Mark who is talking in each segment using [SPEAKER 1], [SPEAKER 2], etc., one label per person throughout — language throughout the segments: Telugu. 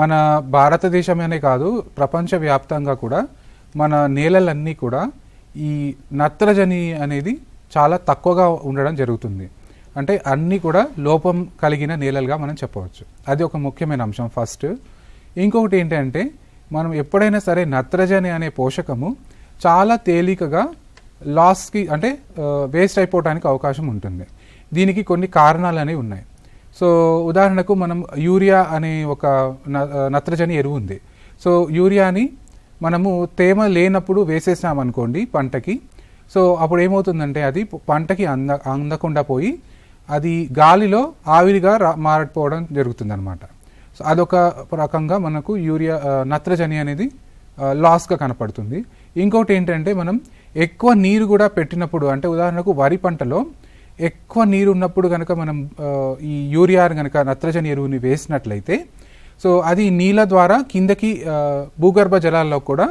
[SPEAKER 1] మన భారతదేశమేనే కాదు ప్రపంచవ్యాప్తంగా కూడా మన నేలలన్నీ కూడా ఈ నత్రజని అనేది చాలా తక్కువగా ఉండడం జరుగుతుంది. అంటే అన్నీ కూడా లోపం కలిగిన నేలలుగా మనం చెప్పవచ్చు. అది ఒక ముఖ్యమైన అంశం. ఫస్ట్ ఇంకొకటి ఏంటంటే మనం ఎప్పుడైనా సరే నత్రజని అనే పోషకము చాలా తేలికగా లాస్కి అంటే వేస్ట్ అయిపోవడానికి అవకాశం ఉంటుంది. దీనికి కొన్ని కారణాలు అనేవి ఉన్నాయి. సో ఉదాహరణకు మనం యూరియా అనే ఒక నత్రజని ఎరువు ఉంది సో యూరియాని మనము తేమ లేనప్పుడు వేసేసామనుకోండి పంటకి. సో అప్పుడు ఏమవుతుందంటే అది పంటకి అంద అందకుండా పోయి అది గాలిలో ఆవిరిగా రా- మారిపోవడం జరుగుతుంది అనమాట సో అదొక రకంగా మనకు యూరియా నత్రజని అనేది లాస్గా కనపడుతుంది. ఇంకోటి ఏంటంటే మనం ఎక్కువ నీరు కూడా పెట్టినప్పుడు అంటే ఉదాహరణకు వరి పంటలో ఎక్కువ నీరు ఉన్నప్పుడు కనుక మనం ఈ యూరియాను కనుక నత్రజని ఎరువుని వేసినట్లయితే సో అది నీళ్ళ ద్వారా కిందకి భూగర్భ జలాల్లో కూడా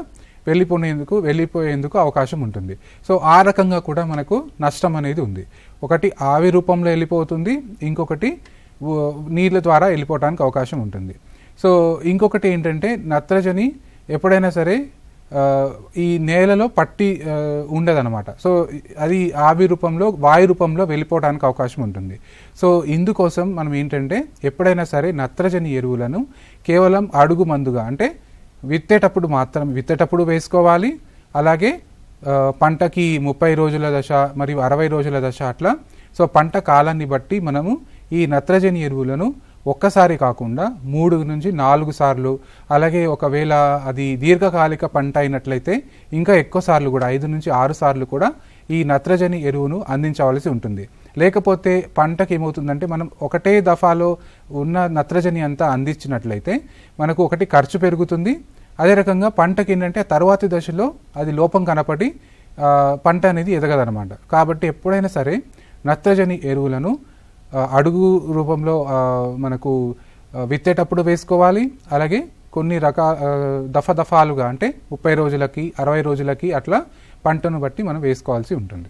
[SPEAKER 1] వెళ్ళిపోయేందుకు వెళ్ళిపోయేందుకు అవకాశం ఉంటుంది. సో ఆ రకంగా కూడా మనకు నష్టం అనేది ఉంది. ఒకటి ఆవి రూపంలో వెళ్ళిపోతుంది ఇంకొకటి నీళ్ళ ద్వారా వెళ్ళిపోవడానికి అవకాశం ఉంటుంది. సో ఇంకొకటి ఏంటంటే నత్రజని ఎప్పుడైనా సరే ఈ నేలలో పట్టి ఉండదనమాట ఉండదన్నమాట. సో అది ఆవి రూపంలో వాయు రూపంలో వెళ్ళిపోవడానికి అవకాశం ఉంటుంది. సో ఇందుకోసం మనం ఏంటంటే ఎప్పుడైనా సరే నత్రజని ఎరువులను కేవలం అడుగు మందుగా అంటే విత్తేటప్పుడు మాత్రం విత్తేటప్పుడు వేసుకోవాలి. అలాగే పంటకి ముప్పై రోజుల దశ మరియు అరవై రోజుల దశ అట్లా. సో పంట కాలాన్ని బట్టి మనము ఈ నత్రజని ఎరువులను ఒక్కసారి కాకుండా మూడు నుంచి నాలుగు సార్లు అలాగే ఒకవేళ అది దీర్ఘకాలిక పంట అయినట్లయితే ఇంకా ఎక్కువ సార్లు కూడా ఐదు నుంచి ఆరు సార్లు కూడా ఈ నత్రజని ఎరువును అందించవలసి ఉంటుంది. లేకపోతే పంటకి ఏమవుతుందంటే మనం ఒకటే దఫాలో ఉన్న నత్రజని అంతా అందించినట్లయితే మనకు ఒకటి ఖర్చు పెరుగుతుంది. అదే రకంగా పంటకి ఏంటంటే తర్వాతి దశలో అది లోపం కనపడి పంట అనేది ఎదగదనమాట కాబట్టి ఎప్పుడైనా సరే నత్రజని ఎరువులను అడుగు రూపంలో మనకు విత్తేటప్పుడు వేసుకోవాలి. అలాగే కొన్ని రకాల దఫ దఫాలుగా అంటే ముప్పై రోజులకి అరవై రోజులకి అట్లా పంటను బట్టి మనం వేసుకోవాల్సి ఉంటుంది.